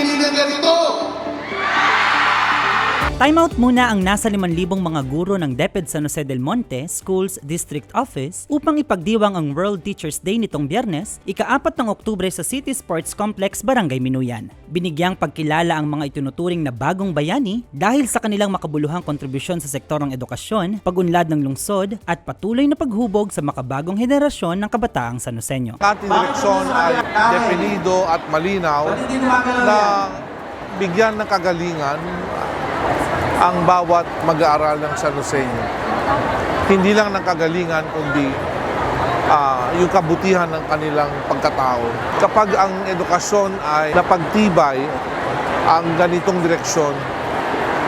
bumili ng ganito. Timeout muna ang nasa 5,000 mga guro ng DepEd San Jose del Monte Schools District Office upang ipagdiwang ang World Teachers Day nitong biyernes, ika-4 ng Oktubre sa City Sports Complex, Barangay Minuyan. Binigyang pagkilala ang mga itinuturing na bagong bayani dahil sa kanilang makabuluhang kontribusyon sa sektorong edukasyon, pagunlad ng lungsod at patuloy na paghubog sa makabagong henerasyon ng kabataang Sanoseño. ating direksyon ay definido at malinaw na bigyan ng kagalingan ang bawat mag-aaral ng San Joseño. Hindi lang ng kagalingan, kundi ah, yung kabutihan ng kanilang pagkatao. Kapag ang edukasyon ay napagtibay ang ganitong direksyon,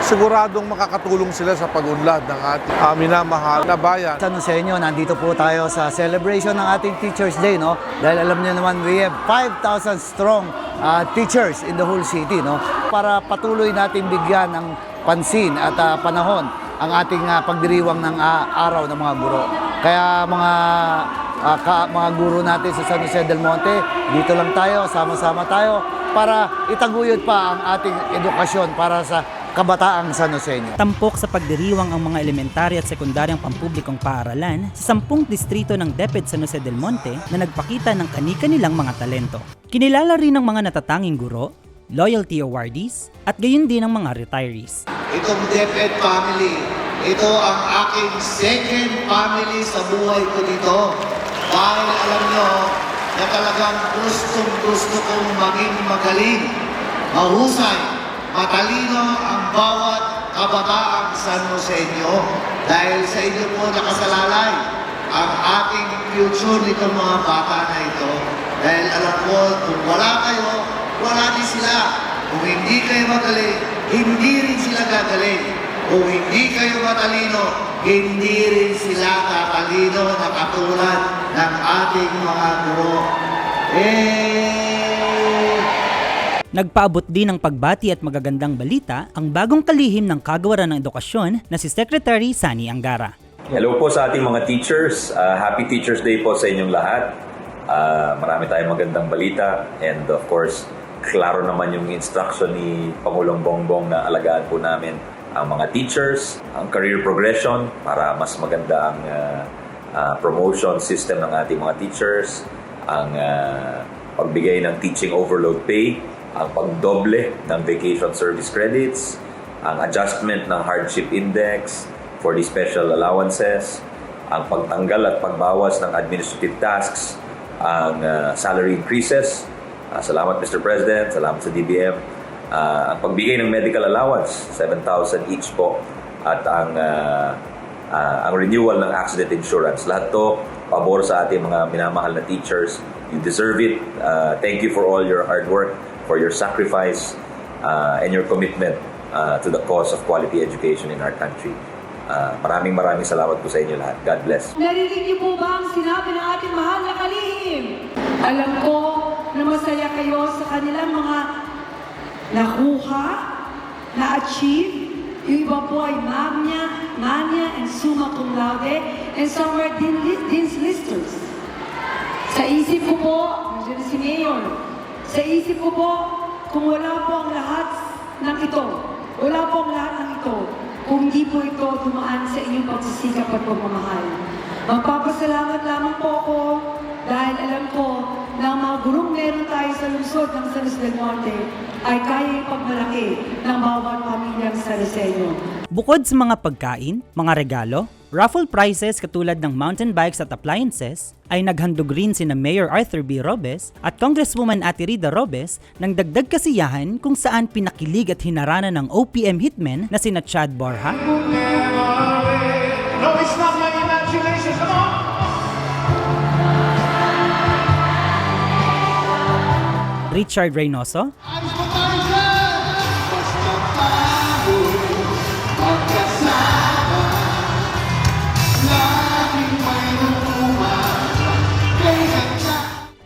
siguradong makakatulong sila sa pagunlad ng ating ah, minamahal na bayan. San Joseño, nandito po tayo sa celebration ng ating Teachers Day, no? Dahil alam niyo naman, we have 5,000 strong uh, teachers in the whole city, no? Para patuloy natin bigyan ng pansin at uh, panahon ang ating uh, pagdiriwang ng uh, araw ng mga guro. Kaya mga uh, ka, mga guro natin sa San Jose del Monte, dito lang tayo, sama-sama tayo para itaguyod pa ang ating edukasyon para sa kabataang San Joseño. Tampok sa pagdiriwang ang mga elementary at sekundaryang pampublikong paaralan sa sampung distrito ng DepEd San Jose del Monte na nagpakita ng kani-kanilang mga talento. Kinilala rin ng mga natatanging guro, loyalty awardees, at gayon din ng mga retirees. Itong DepEd family, ito ang aking second family sa buhay ko dito. Dahil alam nyo na talagang gustong gusto kong maging magaling, mahusay, matalino ang bawat kabataang San Joseño. Dahil sa inyo po nakasalalay ang ating future nitong mga bata na ito. Dahil alam ko, kung wala kayo, wala din sila. Kung hindi kayo magaling, hindi rin sila gagaling. Kung hindi kayo matalino, hindi rin sila tatalino na katulad ng ating mga guro. Eh, Nagpaabot din ng pagbati at magagandang balita ang bagong kalihim ng kagawaran ng edukasyon na si Secretary Sani Angara. Hello po sa ating mga teachers. Uh, happy Teachers Day po sa inyong lahat. Uh, marami tayong magandang balita and of course, klaro naman yung instruction ni Pangulong Bongbong na alagaan po namin ang mga teachers, ang career progression para mas maganda ang uh, uh, promotion system ng ating mga teachers, ang uh, pagbigay ng teaching overload pay, ang pagdoble ng vacation service credits, ang adjustment ng hardship index for the special allowances, ang pagtanggal at pagbawas ng administrative tasks, ang uh, salary increases. Uh, salamat Mr. President, salamat sa DBM. Uh, ang pagbigay ng medical allowance, 7,000 each po. At ang uh, uh, ang renewal ng accident insurance. Lahat to pabor sa ating mga minamahal na teachers. You deserve it. Uh, thank you for all your hard work, for your sacrifice, uh, and your commitment uh, to the cause of quality education in our country. Uh, maraming maraming salamat po sa inyo lahat. God bless. Narinig niyo po ba ang sinabi ng ating mahal na kalihim? Alam ko na masaya kayo sa kanilang mga nakuha, na-achieve. Yung iba po ay magna, mania, and summa cum laude, and some were dean's listers. Sa isip ko po, nandiyan si Mayor, sa isip ko po, kung wala po ang lahat ng ito, wala po ang lahat ng ito, kung hindi po ito dumaan sa inyong pagsisikap at pagmamahal. Magpapasalamat lamang po ako dahil alam ko na ang mga gurong meron tayo sa lungsod ng San Jose del Monte ay kaya ipagmalaki ng bawat pamilyang Sariseño. Bukod sa mga pagkain, mga regalo, raffle prizes katulad ng mountain bikes at appliances, ay naghandog rin sina Mayor Arthur B. Robes at Congresswoman Ate Rida Robes ng dagdag kasiyahan kung saan pinakilig at hinaranan ng OPM hitmen na sina Chad Borja, No, it's not my imagination. Come on. Richard Reynoso, Ayos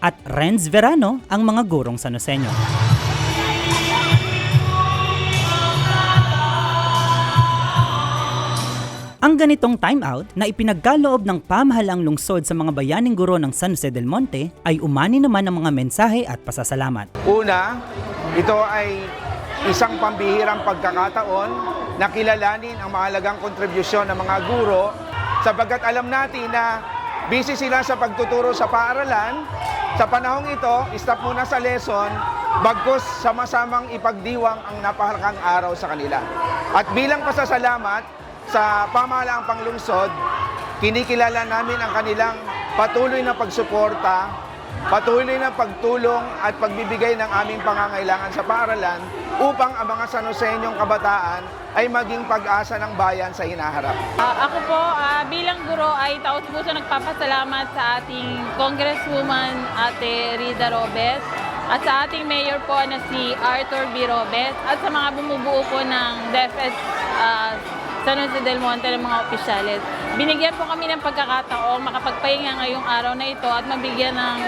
at Renz Verano ang mga gurong Sanoseño. Ang ganitong timeout na ipinagkaloob ng pamahalaang lungsod sa mga bayaning guro ng San Jose del Monte ay umani naman ng mga mensahe at pasasalamat. Una, Ito ay isang pambihirang pagkakataon na kilalanin ang mahalagang kontribusyon ng mga guro sapagkat alam natin na busy sila sa pagtuturo sa paaralan. Sa panahong ito, stop muna sa lesson, bagkus sama-samang ipagdiwang ang napakalagang araw sa kanila. At bilang pasasalamat sa pamahalaang panglungsod, kinikilala namin ang kanilang patuloy na pagsuporta patuloy na pagtulong at pagbibigay ng aming pangangailangan sa paaralan upang ang mga sanusenyong kabataan ay maging pag-asa ng bayan sa hinaharap. Ah, ako po ah, bilang guro ay taos-puso nagpapasalamat sa ating Congresswoman Ate Rida Robes at sa ating mayor po na si Arthur B. Robes at sa mga bumubuo po ng DepEd ah, San Jose del Monte ng mga opisyalis. Binigyan po kami ng pagkakataon makapagpahinga ngayong araw na ito at mabigyan ng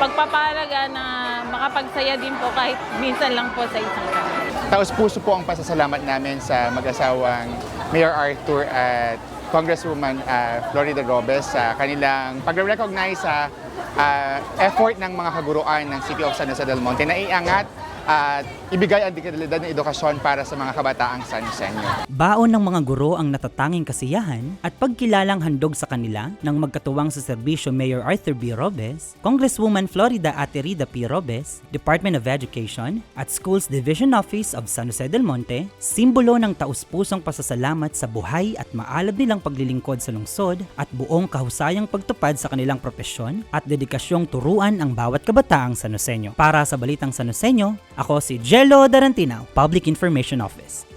pagpapalaga na makapagsaya din po kahit minsan lang po sa isang taon. Taos puso po ang pasasalamat namin sa mag-asawang Mayor Arthur at Congresswoman uh, Florida Robes sa kanilang pagre-recognize sa uh, effort ng mga kaguruan ng City of San Jose del Monte na iangat at ibigay ang dignidad ng edukasyon para sa mga kabataang San Joseño. Baon ng mga guro ang natatanging kasiyahan at pagkilalang handog sa kanila ng magkatuwang sa serbisyo Mayor Arthur B. Robes, Congresswoman Florida Ate Rida P. Robes, Department of Education at Schools Division Office of San Jose del Monte, simbolo ng taus-pusong pasasalamat sa buhay at maalab nilang paglilingkod sa lungsod at buong kahusayang pagtupad sa kanilang propesyon at dedikasyong turuan ang bawat kabataang San Joseño. Para sa Balitang San Joseño, ako si Jello Darantinaw, Public Information Office.